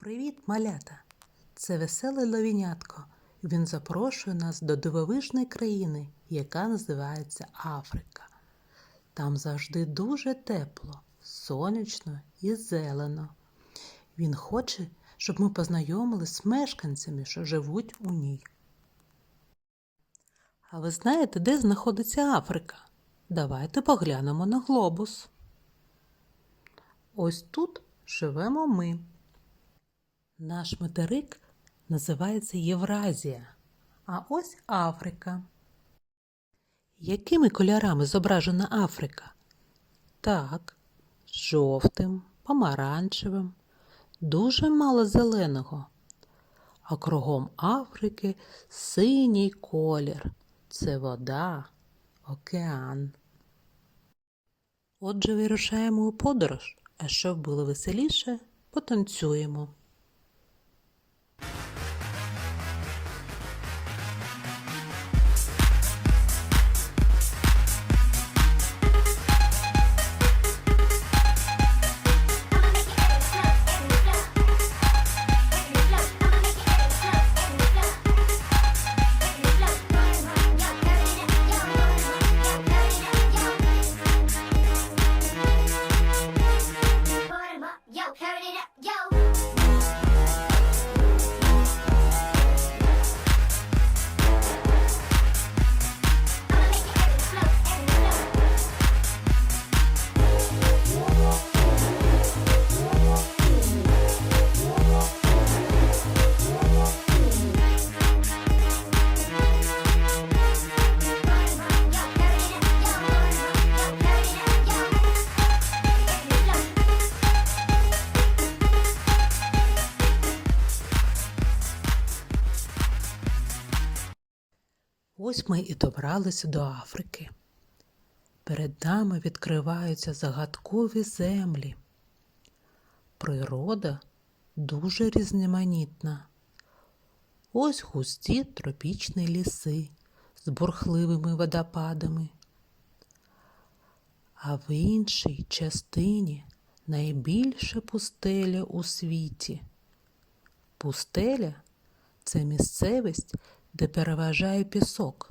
Привіт, малята! Це веселе ловінятко. Він запрошує нас до дивовижної країни, яка називається Африка. Там завжди дуже тепло, сонячно і зелено. Він хоче, щоб ми познайомилися з мешканцями, що живуть у ній. А ви знаєте, де знаходиться Африка? Давайте поглянемо на глобус. Ось тут живемо ми. Наш материк називається Євразія, а ось Африка. Якими кольорами зображена Африка? Так, жовтим, помаранчевим, дуже мало зеленого. А кругом Африки синій колір. Це вода, океан. Отже, вирушаємо у подорож, а щоб було веселіше, потанцюємо. Ми і добралися до Африки. Перед нами відкриваються загадкові землі. Природа дуже різноманітна. Ось густі тропічні ліси з бурхливими водопадами. А в іншій частині найбільша пустеля у світі. Пустеля це місцевість, де переважає пісок,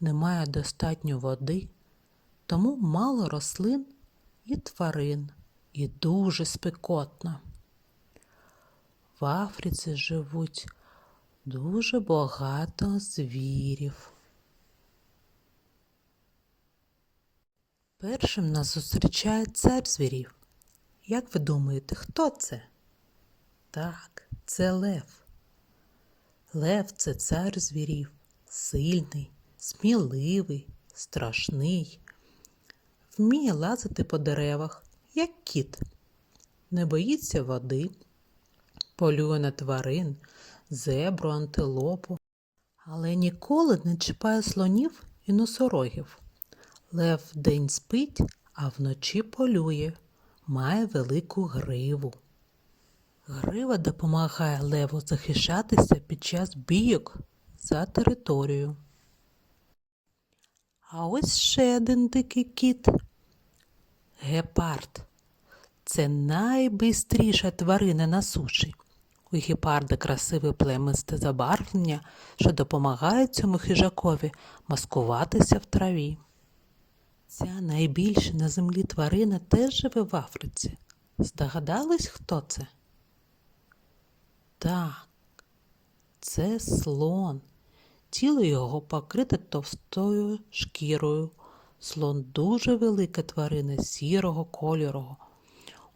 немає достатньо води, тому мало рослин і тварин, і дуже спекотно. В Африці живуть дуже багато звірів. Першим нас зустрічає цар звірів. Як ви думаєте, хто це? Так, це лев. Лев це цар звірів, сильний, сміливий, страшний, вміє лазити по деревах, як кіт, не боїться води, полює на тварин, зебру, антилопу, але ніколи не чіпає слонів і носорогів. Лев вдень спить, а вночі полює, має велику гриву. Грива допомагає леву захищатися під час бійок за територію. А ось ще один дикий кіт. Гепард. Це найбистріша тварина на суші. У гепарда красиве племисте забарвлення, що допомагає цьому хижакові маскуватися в траві. Ця найбільша на землі тварина теж живе в Африці. Здогадались, хто це? Так, це слон. Тіло його покрите товстою шкірою. Слон дуже велика тварина сірого кольору.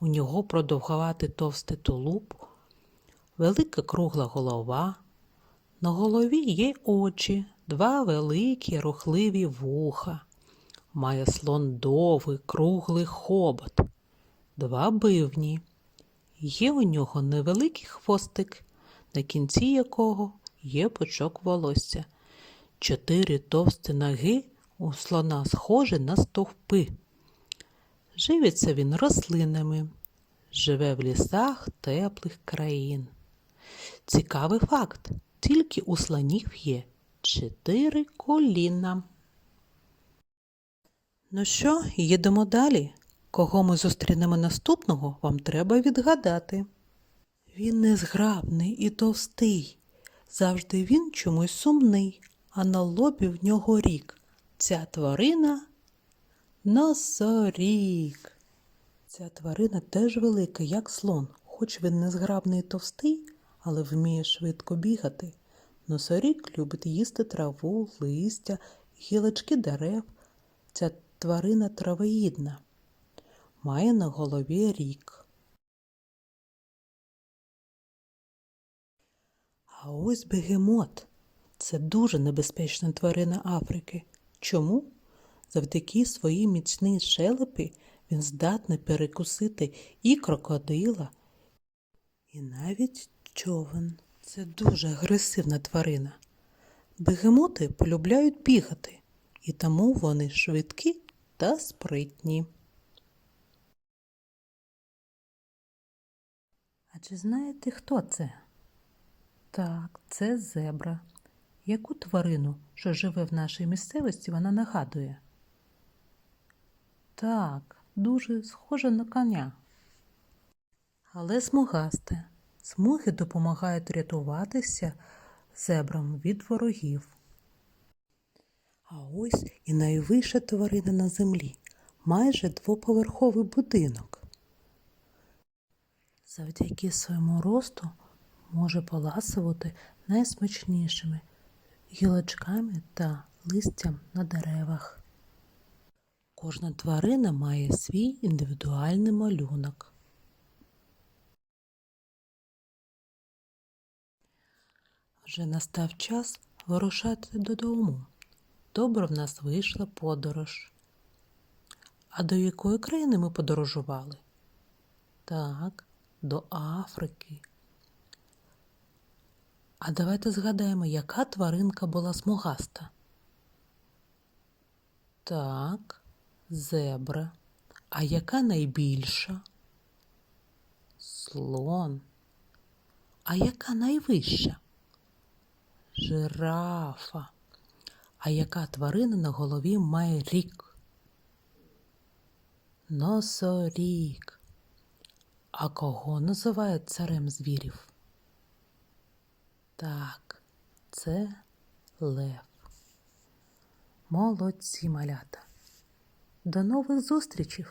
У нього продовгуватий товстий тулуб, велика кругла голова. На голові є очі, два великі рухливі вуха. Має слон довгий круглий хобот, два бивні. Є у нього невеликий хвостик, на кінці якого є пучок волосся. Чотири товсті ноги у слона схожі на стовпи. Живиться він рослинами, живе в лісах теплих країн. Цікавий факт: тільки у слонів є чотири коліна. Ну що, їдемо далі. Кого ми зустрінемо наступного, вам треба відгадати. Він незграбний і товстий. Завжди він чомусь сумний, а на лобі в нього рік. Ця тварина носорік. Ця тварина теж велика, як слон, хоч він незграбний і товстий, але вміє швидко бігати. Носорік любить їсти траву, листя, гілочки дерев. Ця тварина травоїдна. Має на голові рік. А ось бегемот. Це дуже небезпечна тварина Африки. Чому? Завдяки своїй міцній шелепі він здатний перекусити і крокодила, і навіть човен. Це дуже агресивна тварина. Бегемоти полюбляють бігати, і тому вони швидкі та спритні. Чи знаєте, хто це? Так, це зебра. Яку тварину, що живе в нашій місцевості, вона нагадує? Так, дуже схожа на коня. Але смугасте. Смуги допомагають рятуватися зебрам від ворогів. А ось і найвища тварина на землі майже двоповерховий будинок. Завдяки своєму росту може поласувати найсмачнішими гілочками та листям на деревах. Кожна тварина має свій індивідуальний малюнок. Вже настав час вирушати додому. Добре в нас вийшла подорож. А до якої країни ми подорожували? Так, до Африки. А давайте згадаємо, яка тваринка була смугаста. Так, зебра. А яка найбільша? Слон. А яка найвища? Жирафа. А яка тварина на голові має рік? Носорік. А кого називають царем звірів? Так, це лев. Молодці малята. До нових зустрічей!